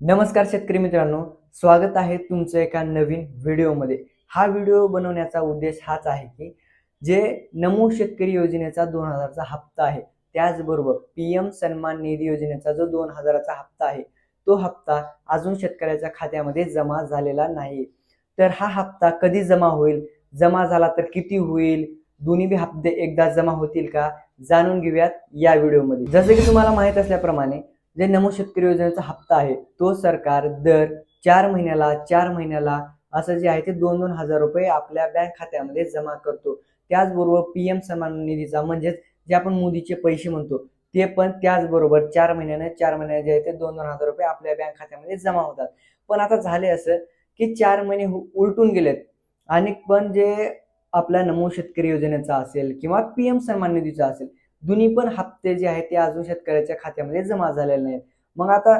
नमस्कार शेतकरी मित्रांनो स्वागत आहे तुमचं एका नवीन व्हिडिओमध्ये. हा व्हिडिओ बनवण्याचा उद्देश हाच आहे की जे नमो शेतकरी योजनेचा दोन हजारचा हप्ता आहे त्याचबरोबर पी एम सन्मान निधी योजनेचा जो दोन हजाराचा हप्ता आहे तो हप्ता अजून शेतकऱ्याच्या खात्यामध्ये जमा झालेला नाही. तर हा हप्ता कधी जमा होईल जमा झाला तर किती होईल दोन्ही बी हप्ते एकदा जमा होतील का जाणून घेऊयात या व्हिडिओमध्ये. जसं की तुम्हाला माहीत असल्याप्रमाणे जे नमो शेतकरी योजनेचा हप्ता आहे तो सरकार दर चार महिन्याला चार महिन्याला असं जे आहे ते दोन दोन हजार रुपये आपल्या बँक खात्यामध्ये जमा करतो. त्याचबरोबर पी एम सन्मान निधीचा म्हणजेच जे आपण मोदीचे पैसे म्हणतो ते पण त्याचबरोबर चार महिन्याने चार महिन्याने जे आहे ते दोन दोन हजार रुपये आपल्या बँक खात्यामध्ये जमा होतात. पण आता झाले असं की चार महिने हो उलटून गेलेत. आणि पण जे आपल्या नमो शेतकरी योजनेचा असेल किंवा पी एम सन्मान निधीचा असेल दोन्ही पण हप्ते जे आहेत ते अजून शेतकऱ्याच्या खात्यामध्ये जमा झालेले नाहीत. मग आता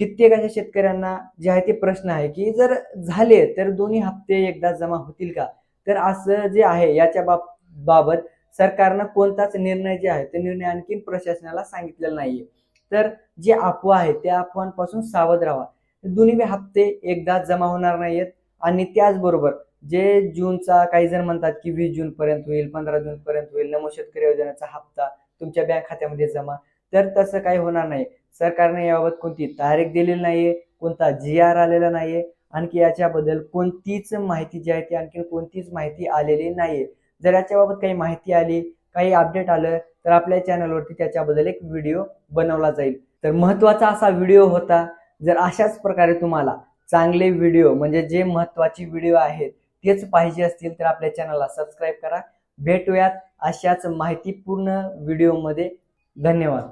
कित्येकाच्या शेतकऱ्यांना जे आहे ते प्रश्न आहे की जर झाले तर दोन्ही हप्ते एकदा जमा होतील का? तर असं जे आहे याच्या बाब बाबत सरकारनं कोणताच निर्णय जे आहे ते निर्णय आणखी प्रशासनाला सांगितलेला नाहीये. तर जे अफवा आहे त्या अफवांपासून सावध राहा. दोन्ही बी हप्ते एकदा जमा होणार नाहीयेत आणि त्याचबरोबर जे जूनचा काही जण म्हणतात की वीस जून पर्यंत होईल पंधरा जून पर्यंत होईल नमो शेतकरी योजनेचा हप्ता तुमच्या बँक खात्यामध्ये जमा. तर तसं काही होणार नाही. सरकारने याबाबत कोणती तारीख दिलेली नाहीये कोणता जी आर आलेला नाहीये. आणखी याच्याबद्दल कोणतीच माहिती जी आहे ती आणखी कोणतीच माहिती आलेली नाहीये. जर याच्याबाबत काही माहिती आली काही अपडेट आलं तर आपल्या चॅनलवरती त्याच्याबद्दल एक व्हिडिओ बनवला जाईल. तर महत्त्वाचा असा व्हिडिओ होता. जर अशाच प्रकारे तुम्हाला चांगले व्हिडिओ म्हणजे जे महत्त्वाचे व्हिडिओ आहेत तेच पाहिजे असतील तर आपल्या चॅनलला सबस्क्राईब करा. भेटूयात अशाच माहितीपूर्ण व्हिडिओमध्ये धन्यवाद.